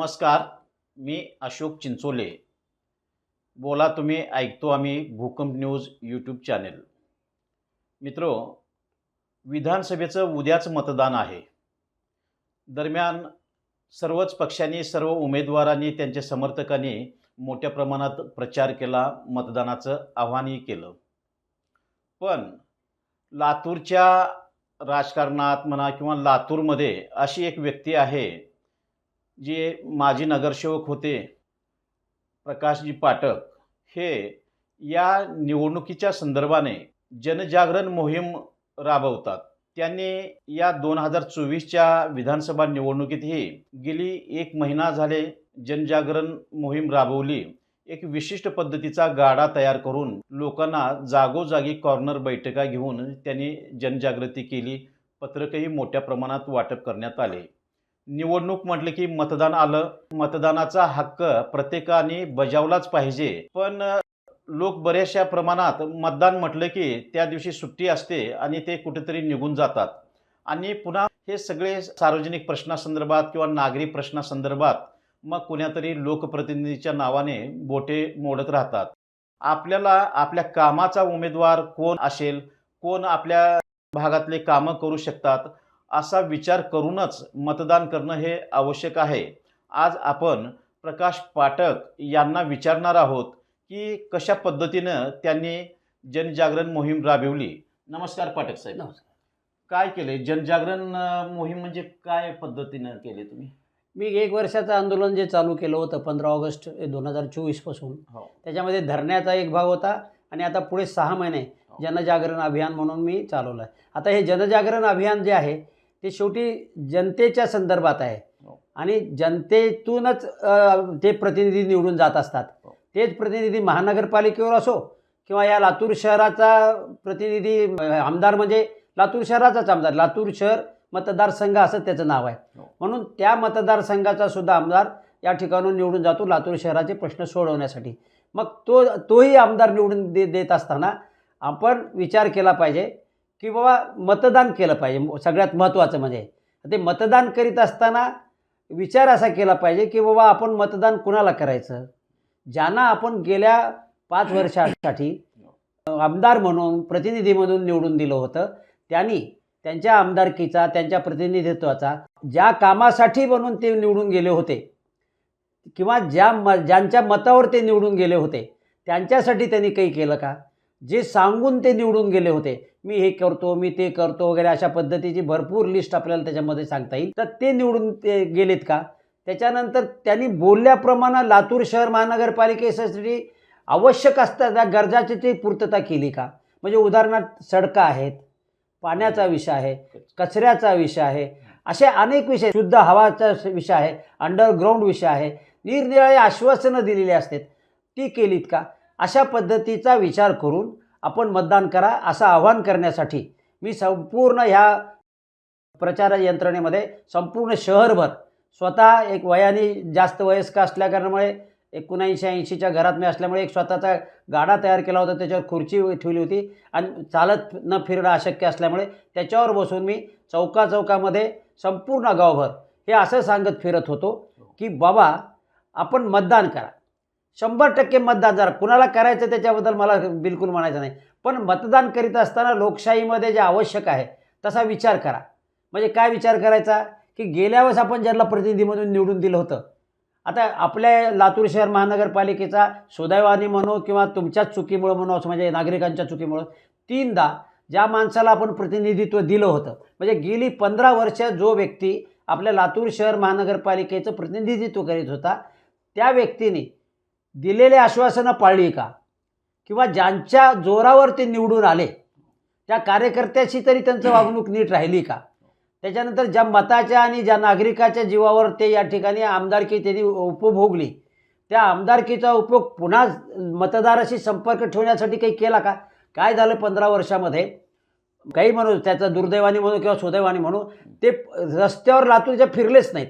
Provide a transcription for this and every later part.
नमस्कार मी अशोक चिंचोले. बोला तुम्ही ऐकतो आम्ही भूकंप न्यूज यूट्यूब चॅनेल मित्रो विधानसभेचं उद्याच मतदान आहे. दरम्यान सर्वच पक्षांनी सर्व उमेदवारांनी त्यांच्या समर्थकांनी मोठ्या प्रमाणात प्रचार केला मतदानाचं आव्हानही केलं. पण लातूरच्या राजकारणात म्हणा किंवा लातूरमध्ये अशी एक व्यक्ती आहे जे माजी नगरसेवक होते प्रकाशजी पाठक हे या निवडणुकीच्या संदर्भाने जनजागरण मोहीम राबवतात. त्यांनी या दोन हजार चोवीसच्या विधानसभा निवडणुकीतही गेली एक महिना झाले जनजागरण मोहीम राबवली. एक विशिष्ट पद्धतीचा गाडा तयार करून लोकांना जागोजागी कॉर्नर बैठका घेऊन त्यांनी जनजागृती केली. पत्रकही मोठ्या प्रमाणात वाटप करण्यात आले. निवडणूक म्हटलं की मतदान आलं. मतदानाचा हक्क प्रत्येकाने बजावलाच पाहिजे. पण लोक बऱ्याचशा प्रमाणात मतदान म्हटलं की त्या दिवशी सुट्टी असते आणि ते कुठेतरी निघून जातात. आणि पुन्हा हे सगळे सार्वजनिक प्रश्नासंदर्भात किंवा नागरी प्रश्नासंदर्भात मग कुण्यातरी लोकप्रतिनिधीच्या नावाने बोटे मोडत राहतात. आपल्याला आपल्या कामाचा उमेदवार कोण असेल? कोण आपल्या भागातले कामं करू शकतात? असा विचार करूनच मतदान करणं हे आवश्यक आहे. आज आपण प्रकाश पाठक यांना विचारणार आहोत की कशा पद्धतीनं त्यांनी जनजागरण मोहीम राबवली? नमस्कार पाठक साहेब. नमस्कार. काय केले जनजागरण मोहीम म्हणजे काय पद्धतीनं केले तुम्ही? मी एक वर्षाचं आंदोलन जे चालू केलं होतं पंधरा ऑगस्ट दोन हजार चोवीसपासून. हो. त्याच्यामध्ये धरण्याचा एक भाग होता आणि आता पुढे सहा महिने हो. जनजागरण अभियान म्हणून मी चालवलं आहे आता हे जनजागरण अभियान जे आहे ते शेवटी जनतेच्या संदर्भात आहे हो. आणि जनतेतूनच ते प्रतिनिधी निवडून जात असतात हो. तेच प्रतिनिधी महानगरपालिकेवर असो किंवा या लातूर शहराचा प्रतिनिधी आमदार म्हणजे लातूर शहराचाच आमदार लातूर शहर मतदारसंघ असं त्याचं नाव आहे हो. म्हणून त्या मतदारसंघाचा सुद्धा आमदार या ठिकाणून निवडून जातो लातूर शहराचे प्रश्न सोडवण्यासाठी मग तो तोही आमदार निवडून दे देत असताना आपण विचार केला पाहिजे की बाबा मतदान केलं पाहिजे. सगळ्यात महत्त्वाचं म्हणजे. ते मतदान करीत असताना विचार असा केला पाहिजे की बाबा आपण मतदान कुणाला करायचं? ज्यांना आपण गेल्या पाच वर्षासाठी आमदार म्हणून प्रतिनिधी म्हणून निवडून दिलं होतं त्यांनी त्यांच्या आमदारकीचा त्यांच्या प्रतिनिधित्वाचा ज्या कामासाठी म्हणून ते निवडून गेले होते किंवा ज्या म ज्यांच्या मतावर ते निवडून गेले होते त्यांच्यासाठी त्यांनी काही केलं का? जे सांगून ते निवडून गेले होते. मी हे करतो मी ते करतो वगैरे अशा पद्धतीची भरपूर लिस्ट आपल्याला त्याच्यामध्ये सांगता येईल. तर ते निवडून ते गेलेत का? त्याच्यानंतर त्यांनी बोलल्याप्रमाणे लातूर शहर महानगरपालिकेसाठी आवश्यक असतात त्या गरजाची ती पूर्तता केली का? म्हणजे उदाहरणार्थ सडका आहेत पाण्याचा विषय आहे कचऱ्याचा विषय आहे असे अनेक विषय शुद्ध हवाचा विषय आहे अंडरग्राऊंड विषय आहे निरनिराळी आश्वासनं दिलेली असतात. ती केलीत का? अशा पद्धतीचा विचार करून आपण मतदान करा असं आवाहन करण्यासाठी मी संपूर्ण ह्या प्रचार यंत्रणेमध्ये संपूर्ण शहरभर स्वतः एक वयाने जास्त वयस्क असल्याकारणामुळे एकोणऐंशी ऐंशीच्या घरात मी असल्यामुळे एक स्वतःचा गाडा तयार केला होता त्याच्यावर खुर्ची ठेवली होती आणि चालत न फिरणं अशक्य असल्यामुळे त्याच्यावर बसून मी चौका चौकामध्ये संपूर्ण गावभर हे असं सांगत फिरत होतो की बाबा आपण मतदान करा. शंभर टक्के मतदान. जरा कुणाला करायचं त्याच्याबद्दल मला बिलकुल म्हणायचं नाही. पण मतदान करीत असताना लोकशाहीमध्ये जे आवश्यक आहे तसा विचार करा. म्हणजे काय विचार करायचा? की गेल्या वेळेस आपण ज्यांना प्रतिनिधीमधून निवडून दिलं होतं आता आपल्या लातूर शहर महानगरपालिकेचा सुदैवाने म्हणू किंवा तुमच्याच चुकीमुळं म्हणू असं म्हणजे नागरिकांच्या चुकीमुळं तीनदा ज्या माणसाला आपण प्रतिनिधित्व दिलं होतं म्हणजे गेली पंधरा वर्ष जो व्यक्ती आपल्या लातूर शहर महानगरपालिकेचं प्रतिनिधित्व करीत होता त्या व्यक्तीने दिलेले आश्वासनं पाळली का? किंवा ज्यांच्या जोरावर ते निवडून आले त्या कार्यकर्त्याशी तरी त्यांचं वागणूक नीट राहिली का? त्याच्यानंतर ज्या मताच्या आणि ज्या नागरिकाच्या जीवावर ते या ठिकाणी आमदारकी त्यांनी उपभोगली त्या आमदारकीचा उपयोग पुन्हा मतदाराशी संपर्क ठेवण्यासाठी काही केला का? काय झालं पंधरा वर्षामध्ये? काही म्हणू त्याचं दुर्दैवाने म्हणू किंवा सुदैवाने म्हणू ते रस्त्यावर लातूरच्या फिरलेच नाहीत.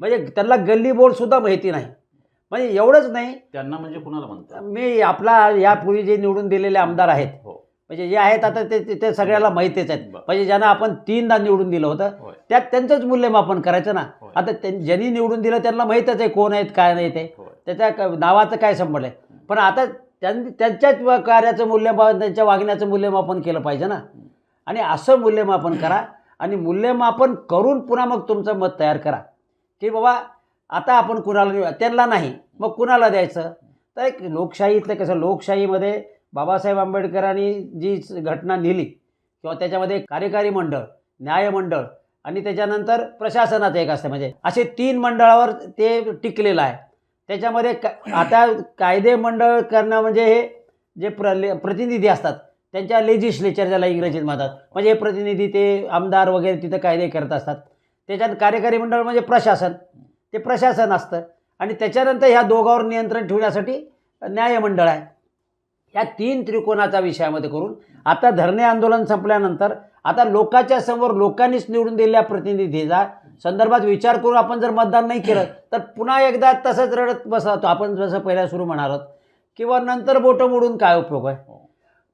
म्हणजे त्यांना गल्ली बोर्डसुद्धा माहिती नाही. म्हणजे एवढंच नाही. त्यांना म्हणजे कुणाला म्हणतात मी आपला यापूर्वी जे निवडून दिलेले आमदार आहेत हो. म्हणजे जे आहेत आता ते ते- सगळ्याला माहितीच आहेत. म्हणजे ज्यांना आपण तीनदा निवडून दिलं होतं त्यात त्यांचंच मूल्यमापन करायचं ना. आता त्यां- ज्यांनी निवडून दिलं त्यांना माहीतच आहे कोण आहेत काय नाही ते. त्याच्या नावाचं काय संबंध आहे? पण आता त्यांनी त्यांच्याच कार्याचं मूल्यमापन त्यांच्या वागण्याचं मूल्यमापन केलं पाहिजे ना. आणि असं मूल्यमापन करा आणि मूल्यमापन करून पुन्हा मग तुमचं मत तयार करा. की बाबा आता आपण कुणाला देऊ? त्यांना नाही. मग कुणाला द्यायचं? तर एक लोकशाहीतलं कसं लोकशाहीमध्ये बाबासाहेब आंबेडकरांनी जी घटना नेली किंवा त्याच्यामध्ये कार्यकारी मंडळ न्यायमंडळ आणि त्याच्यानंतर प्रशासनाचं एक असतं. म्हणजे असे तीन मंडळावर ते टिकलेलं आहे. त्याच्यामध्ये का आता कायदे मंडळ करणं म्हणजे हे जे प्र प्रतिनिधी असतात त्यांच्या लेजिस्लेचर ज्याला इंग्रजीत म्हणतात. म्हणजे हे प्रतिनिधी ते आमदार वगैरे तिथं कायदे करत असतात. त्याच्यात कार्यकारी मंडळ म्हणजे प्रशासन. ते प्रशासन असतं. आणि त्याच्यानंतर ह्या दोघांवर नियंत्रण ठेवण्यासाठी न्यायमंडळ आहे. या तीन त्रिकोणाचा विषयामध्ये करून आता धरणे आंदोलन संपल्यानंतर आता लोकांच्या समोर लोकांनीच निवडून दिलेल्या प्रतिनिधीचा संदर्भात विचार करून आपण जर मतदान नाही केलं तर पुन्हा एकदा तसंच रडत बसतो. आपण जसं पहिल्या सुरू म्हणाल किंवा नंतर बोटं मोडून काय उपयोग आहे? हो.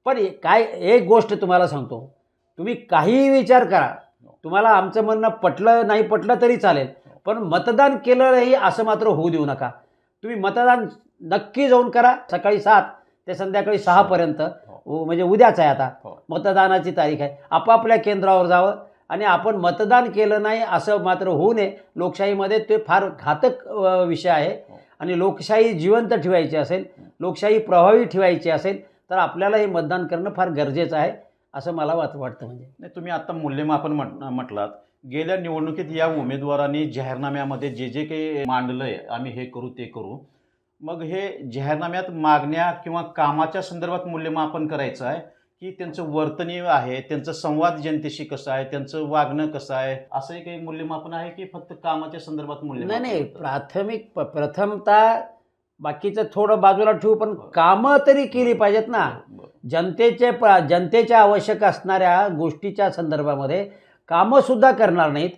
पण काय एक गोष्ट तुम्हाला सांगतो. तुम्ही काहीही विचार करा. तुम्हाला आमचं म्हणणं पटलं नाही पटलं तरी चालेल. पण मतदान केलं नाही असं मात्र होऊ देऊ नका. तुम्ही मतदान नक्की जाऊन करा. सकाळी सात ते संध्याकाळी सहापर्यंत उ- म्हणजे उद्याच आहे आता. हो. मतदानाची तारीख आहे. आपापल्या केंद्रावर जावं आणि आपण मतदान केलं नाही असं मात्र होऊ नये. लोकशाहीमध्ये ते फार घातक विषय आहे. हो. आणि लोकशाही जिवंत ठेवायची असेल लोकशाही प्रभावी ठेवायची असेल तर आपल्याला हे मतदान करणं फार गरजेचं आहे असं मला वाट वाटतं म्हणजे. नाही तुम्ही आता मूल्यमापन म्हट म्हटलात. गेल्या निवडणुकीत या उमेदवारांनी जाहीरनाम्यामध्ये जे जे काही मांडलंय आम्ही हे करू ते करू. मग हे जाहीरनाम्यात मागण्या किंवा कामाच्या संदर्भात मूल्यमापन करायचं आहे की त्यांचं वर्तनीय आहे त्यांचं संवाद जनतेशी कसं आहे त्यांचं वागणं कसं आहे असंही काही मूल्यमापन आहे की फक्त कामाच्या संदर्भात नाही मूल्यमापन नाही होतं? प्राथमिक प- प्रथमतः बाकीचं थोडं बाजूला ठेवू पण कामं तरी केली पाहिजेत ना. जनतेचे प जनतेच्या आवश्यक असणाऱ्या गोष्टीच्या संदर्भामध्ये कामंसुद्धा करणार नाहीत.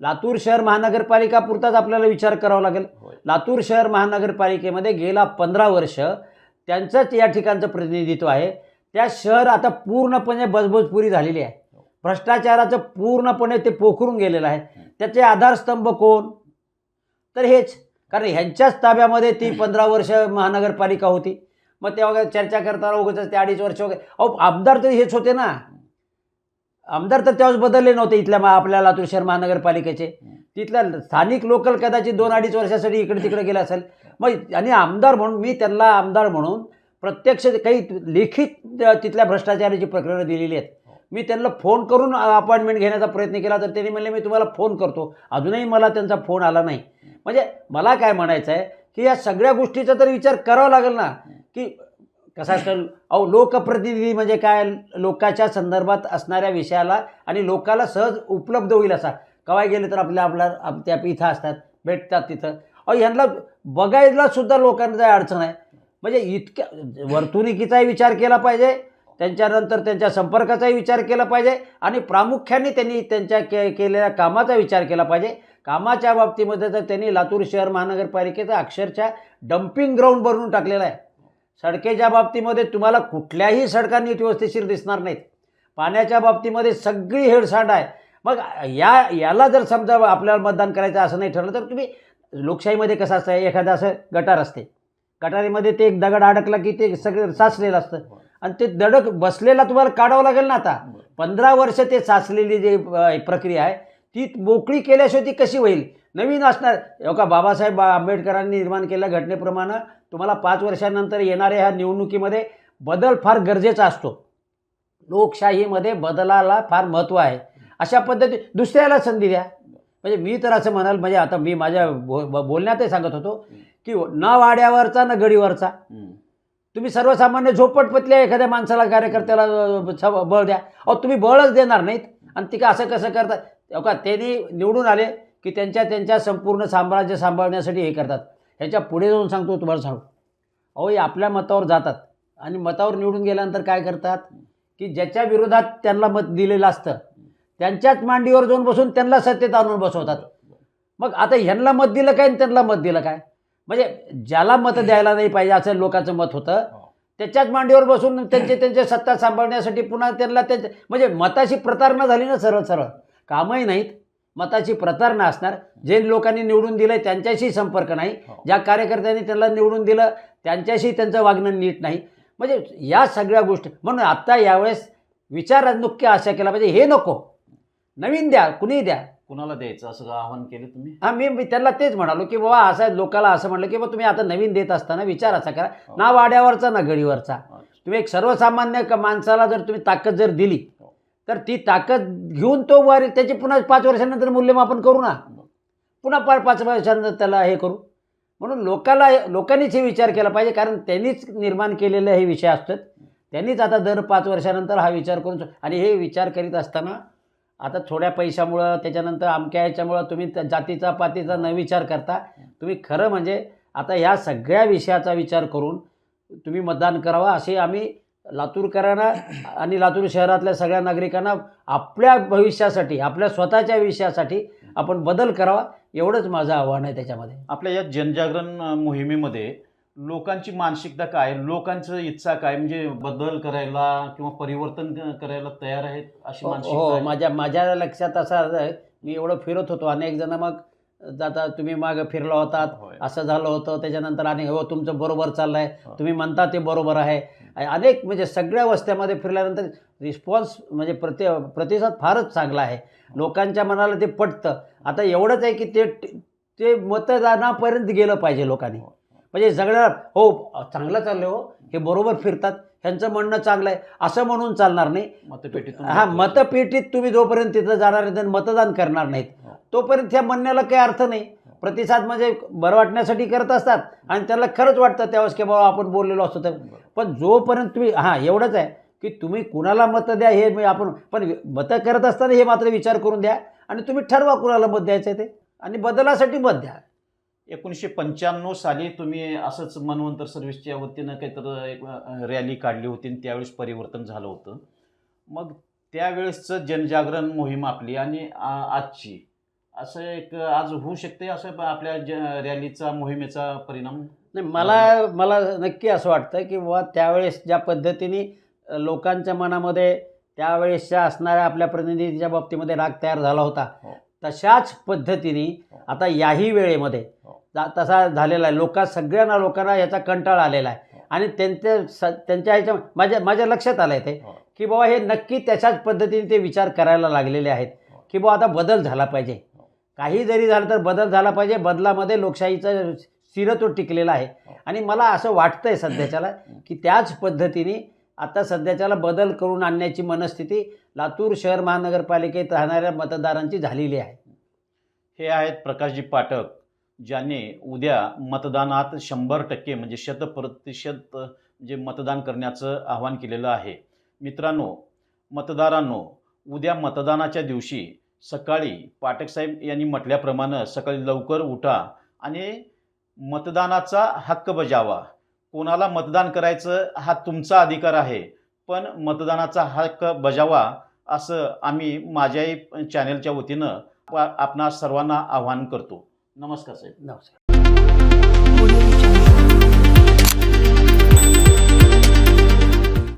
लातूर शहर महानगरपालिका पुरताच आपल्याला विचार करावा लागेल. लातूर शहर महानगरपालिकेमध्ये गेला पंधरा वर्ष त्यांचंच या ठिकाणचं प्रतिनिधित्व आहे. त्या शहर आता पूर्णपणे बजबजपुरी झालेली आहे. भ्रष्टाचाराचं पूर्णपणे ते पोखरून गेलेलं आहे. त्याचे आधारस्तंभ कोण? तर हेच. कारण ह्यांच्याच ताब्यामध्ये ती पंधरा वर्ष महानगरपालिका होती. मग तेव्हा चर्चा करताना उगाच ते अडीच वर्ष वगैरे अहो आमदार तर हेच होते ना. आमदार तर तेव्हाच बदलले नव्हते इथल्या मा आपल्या लातूर शहर महानगरपालिकेचे. तिथल्या स्थानिक लोकल कदाचित दोन अडीच वर्षासाठी इकडे तिकडे गेले असेल. मग आणि आमदार म्हणून मी त्यांना आमदार म्हणून प्रत्यक्ष काही लिखित तिथल्या भ्रष्टाचाराची प्रकरणं दिलेली आहेत. मी त्यांना फोन करून अपॉइंटमेंट घेण्याचा प्रयत्न केला तर त्यांनी म्हणले मी तुम्हाला फोन करतो. अजूनही मला त्यांचा फोन आला नाही. म्हणजे मला काय म्हणायचं आहे की या सगळ्या गोष्टीचा तर विचार करावा लागेल ना. की कसा असतं? अहो लोकप्रतिनिधी म्हणजे काय? लोकाच्या संदर्भात असणाऱ्या विषयाला आणि लोकाला सहज उपलब्ध होईल असा. कवाय गेले तर आपल्या आपल्या आप- त्या इथं असतात भेटतात तिथं. अहो ह्यांना बघायला सुद्धा लोकांचा अडचण आहे. म्हणजे इतक्या वर्तणुकीचाही विचार केला पाहिजे त्यांच्यानंतर त्यांच्या संपर्काचाही विचार केला पाहिजे आणि प्रामुख्याने त्यांनी त्यांच्या के केलेल्या कामाचा विचार केला पाहिजे. कामाच्या बाबतीमध्ये तर त्यांनी लातूर शहर महानगरपालिकेचं अक्षरशः डम्पिंग ग्राउंड बनवून टाकलेला आहे. सडकेच्या बाबतीमध्ये तुम्हाला कुठल्याही सडका नीट व्यवस्थेशीर दिसणार नाहीत. पाण्याच्या बाबतीमध्ये सगळी हेळसांड आहे. मग या याला जर समजा आपल्याला मतदान करायचं असं नाही ठरलं तर तुम्ही लोकशाहीमध्ये कसं असतं एखादं असं गटार असते. गटारीमध्ये ते एक दगड अडकला की ते सगळं साचलेलं असतं. आणि ते दडक बसलेला तुम्हाला काढावं लागेल ना आता. पंधरा वर्ष ते साचलेली जी प्रक्रिया आहे ती मोकळी केल्याशिवाय ती कशी होईल? नवीन असणार. हो का बाबासाहेब आंबेडकरांनी निर्माण केलेल्या घटनेप्रमाणे तुम्हाला पाच वर्षानंतर येणाऱ्या ह्या निवडणुकीमध्ये बदल फार गरजेचा असतो. लोकशाहीमध्ये बदलाला फार महत्त्व आहे. अशा पद्धती दुसऱ्याला संधी द्या. म्हणजे मी तर असं म्हणाल म्हणजे आता मी माझ्या बो बोलण्यातही सांगत होतो की न वाड्यावरचा न गडीवरचा. तुम्ही सर्वसामान्य झोपटपतल्या एखाद्या माणसाला कार्यकर्त्याला बळ द्या. अहो तुम्ही बळच देणार नाहीत. आणि ती का असं कसं करतात? का त्यांनी निवडून आले. की त्यांच्या त्यांच्या संपूर्ण साम्राज्य सांभाळण्यासाठी हे करतात. ह्याच्या पुढे जाऊन सांगतो तुम्हाला सांगू. अहो हे आपल्या मतावर जातात. आणि मतावर निवडून गेल्यानंतर काय करतात? की ज्याच्या विरोधात त्यांना मत दिलेलं असतं त्यांच्याच मांडीवर जाऊन बसून त्यांना सत्तेत आणून बसवतात. मग आता ह्यांना मत दिलं काय आणि त्यांना मत दिलं काय? म्हणजे ज्याला मत द्यायला नाही पाहिजे असं लोकांचं मत होतं त्याच्याच मांडीवर बसून त्यांचे त्यांचे सत्ता सांभाळण्यासाठी पुन्हा त्यांना त्यांचे म्हणजे मताची प्रतारणा झाली ना सरळ सरळ. कामही नाहीत. मताची प्रतारणा असणार जे लोकांनी निवडून दिलं त्यांच्याशी संपर्क नाही हो. ज्या कार्यकर्त्यांनी त्यांना निवडून दिलं त्यांच्याशी त्यांचं वागणं नीट नाही म्हणजे या सगळ्या गोष्टी म्हणून आत्ता यावेळेस विचार नुक्य असा केला पाहिजे हे नको नवीन द्या कुणी द्या कुणाला द्यायचं असं आवाहन केलं तुम्ही हा मी मी त्यांना तेच म्हणालो की बाबा असं लोकाला असं म्हटलं की बाबा तुम्ही आता नवीन देत असताना विचार असा करा हो. ना वाड्यावरचा ना गडीवरचा. तुम्ही एक सर्वसामान्य माणसाला जर तुम्ही ताकद जर दिली. तर ती ताकद घेऊन तो वारी त्याची पुन्हा पाच वर्षानंतर मूल्यमापन करू ना. पुन्हा पार पाच वर्षानंतर त्याला हे करू. म्हणून लोकाला लोकांनीच हे विचार केला पाहिजे कारण त्यांनीच निर्माण केलेले हे विषय असतात. त्यांनीच आता दर पाच वर्षानंतर हा विचार करून आणि हे विचार करीत असताना आता थोड्या पैशामुळं त्याच्यानंतर अमक्या ह्याच्यामुळं तुम्ही त्या जातीचा पातीचा न विचार करता तुम्ही खरं म्हणजे आता ह्या सगळ्या विषयाचा विचार करून तुम्ही मतदान करावा असे आम्ही लातूरकरांना आणि लातूर शहरातल्या सगळ्या नागरिकांना आपल्या भविष्यासाठी आपल्या स्वतःच्या विषयासाठी आपण बदल करावा एवढंच माझं आव्हान आहे त्याच्यामध्ये आपल्या या जनजागरण मोहिमेमध्ये लोकांची मानसिकता काय लोकांचं इच्छा काय म्हणजे बदल करायला किंवा परिवर्तन करायला तयार आहेत अशी हो मानसिकता हो? माझ्या माझ्या लक्षात असं आहे मी एवढं फिरत होतो अनेक जण मग जाता तुम्ही मागं फिरला होतात. असं झालं होतं त्याच्यानंतर आणि हो तुमचं बरोबर चाललंय हो. तुम्ही म्हणता ते बरोबर आहे अनेक म्हणजे सगळ्या वस्त्यामध्ये फिरल्यानंतर रिस्पॉन्स म्हणजे प्रति प्रतिसाद फारच चांगला आहे. लोकांच्या मनाला ते पटतं. आता एवढंच आहे की ते ते मतदानापर्यंत गेलं पाहिजे लोकांनी. म्हणजे सगळ्या हो चांगलं चाललं हो. हे बरोबर फिरतात. ह्यांचं म्हणणं चांगलं आहे. असं म्हणून चालणार नाही. मतपेटीतून हा. मतपेटीत तुम्ही जोपर्यंत तिथं जाणार नाही मतदान करणार नाहीत हो. तोपर्यंत त्या म्हणण्याला काही अर्थ नाही. प्रतिसाद म्हणजे बरं वाटण्यासाठी करत असतात आणि त्याला खरंच वाटतं त्यावेळेस की बाबा आपण बोललेलो असतो तर. पण जोपर्यंत तुम्ही हां एवढंच आहे की तुम्ही कुणाला मतं द्या हे आपण पण मतं करत असताना हे मात्र विचार करून द्या आणि तुम्ही ठरवा कुणाला मत द्यायचं आहे ते. आणि बदलासाठी मत द्या. एकोणीसशे पंच्याण्णव साली तुम्ही असंच मनवंतर सर्व्हिसच्या वतीनं काहीतरी एक रॅली काढली होती आणि त्यावेळेस परिवर्तन झालं होतं. मग त्यावेळेसचं जनजागरण मोहीम आपली आणि आ, आजची असं एक आज होऊ शकते असं आपल्या ज रॅलीचा मोहिमेचा परिणाम नाही मला मला नक्की असं वाटतं की बाबा त्यावेळेस ज्या पद्धतीने अ, लोकांच्या मनामध्ये त्यावेळेसच्या असणाऱ्या आपल्या प्रतिनिधीच्या बाबतीमध्ये राग तयार झाला होता हो. तशाच पद्धतीने हो. आता याही वेळेमध्ये हो. जा- तसा झालेला आहे लोका सगळ्यांना लोकांना याचा कंटाळा आलेला आहे हो. आणि त्यांच्या स त्यांच्या ह्याच्या माझ्या माझ्या लक्षात आलं आहे ते हो. की बाबा हे नक्की त्याच्याच पद्धतीने ते विचार करायला लागलेले आहेत हो. की बाबा आता बदल झाला पाहिजे. काही जरी झालं तर बदल झाला पाहिजे. बदलामध्ये लोकशाहीचा स्थिरत्व टिकलेला आहे. आणि मला असं वाटतंय सध्याच्याला की त्याच पद्धतीने आता सध्याच्याला बदल करून आणण्याची मनस्थिती लातूर शहर महानगरपालिकेत राहणाऱ्या मतदारांची झालेली आहे. हे आहेत प्रकाशजी पाठक ज्यांनी उद्या मतदानात शंभर टक्के म्हणजे शतप्रतिशत म्हणजे मतदान करण्याचं आवाहन केलेलं आहे. मित्रांनो मतदारांनो उद्या मतदानाच्या दिवशी सकाळी पाठकसाहेब यांनी म्हटल्याप्रमाणे सकाळी लवकर उठा आणि मतदानाचा हक्क बजावा. कोणाला मतदान करायचं हा तुमचा अधिकार आहे पण मतदानाचा हक्क बजावा असं आम्ही माझ्याही चॅनेलच्या वतीनं आपणा सर्वांना आवाहन करतो. नमस्कार साहेब. नमस्कार.